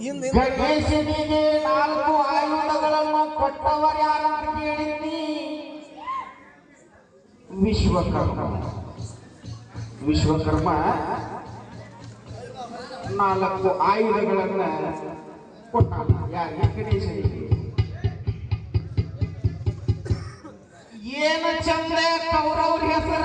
ಗಣೇಶನಿಗೆ ನಾಲ್ಕು ಆಯುಧಗಳನ್ನು ಕೊಟ್ಟವರು ಯಾರು ಕೇಳಿದ್ನಿ? ವಿಶ್ವಕರ್ಮ. ವಿಶ್ವಕರ್ಮ ನಾಲ್ಕು ಆಯುಧಗಳನ್ನ ಕೊಟ್ಟ ಯಾರಿಗೆ ಗಣೇಶನಿಗೆ ಏನು ಚಂದ ಕೌರವ್ರ ಹೆಸರ?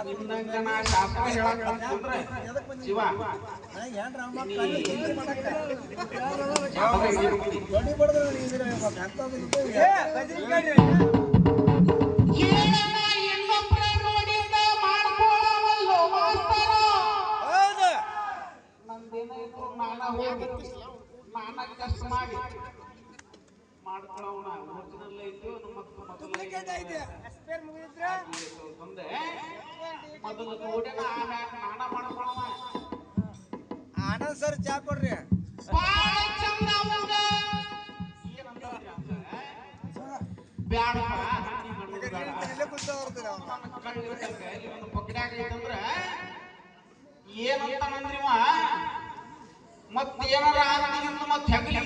ಇದ್ರು ನಾನ ಕಷ್ಟ ಮಾಡಿ ಮಾಡ್ಕೊಳ್ಳೋಣ ಐತಿ ಮೊದಲು ನೋಡಿ ಆಮ್ಯಾಗ ನಾನ ಮಾಡ್ಕೊಳ್ಳೋಣ ಆನಂದ್ ಸರ್ ಚಾ ಕೊಡ್ರಿ. ಬಾಳ ಚಂದ ಅವಂಗ. ಏನಂತಾರ ಬ್ಯಾಡ ಇಲ್ಲೇ ಕೂತ್ಕೊಂಡ್ಬರ್ತೀರ ಅವ್ನು. ಒಂದು ಪಕ್ಕಡ್ಯಾಗ ಐತಂದ್ರ ಏನಂತಾನಂದ್ರಿ ಇವ? ಮತ್ ಏನಾರ ಆಗಿಂದ ಮತ್ತೆ ಹೆಗಲಿ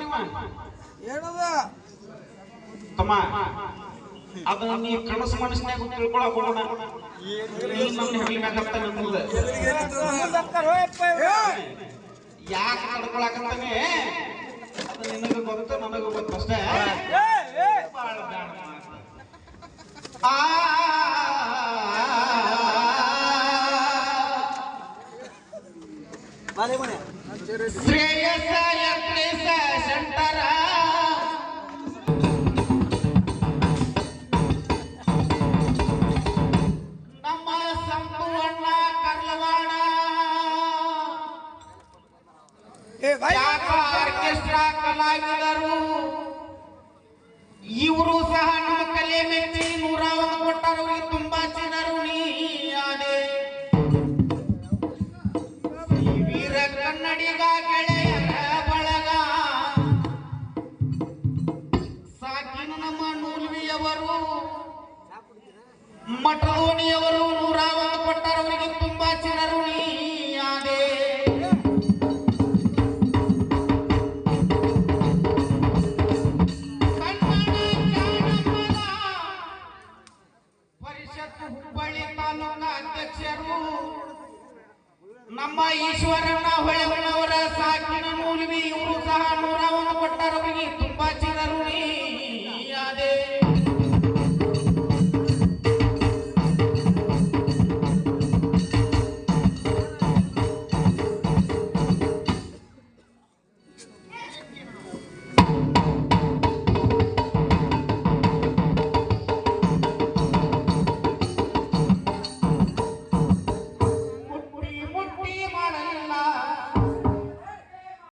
ನೀವ ಏನದ? ತಮ್ಮ ಅದನ್ನ ನೀ ಕನಸು ಮನಸ್ಸಿನಾಗ ತಿಳ್ಕೊಳಕ್ ಹೋಗೋಣ. ಯಾಕೆ ಅದು ನಿನಗೆ ಗೊತ್ತು ನನಗೆ ಗೊತ್ತು ಅಷ್ಟೇ ಶ್ರೇಯಸ ಶಂಕರ ಆರ್ಕೆಸ್ಟ್ರಾ ಕಲಾವಿದರು. ಇವರು ಸಹ ನಮ್ಮ ಕಲೆ ಮೆಚ್ಚಿ ನೂರ ಒಂದು ಕೊಟ್ಟರು ತುಂಬಾ ಜನರು ನೀಯಾದೆ ವೀರ ಕನ್ನಡಿಗ ಗೆಳೆಯರ ಬಳಗ. ಸಾಕಿನ ನಮ್ಮ ನೂಲ್ವಿಯವರು. ಮಠದೋಣಿಯವರು ಹುಬ್ಬಳ್ಳಿ ತಾಲೂಕಾ ಅಧ್ಯಕ್ಷರು ನಮ್ಮ ಈಶ್ವರಣ್ಣ ಹೊಳೆಬಣ್ಣವರ ಸಾಕಿನ ಮೂಲವಿ ಇವರು ಸಹ ನೂರ ಒಂದು ಕೊಟ್ಟರವರಿಗೆ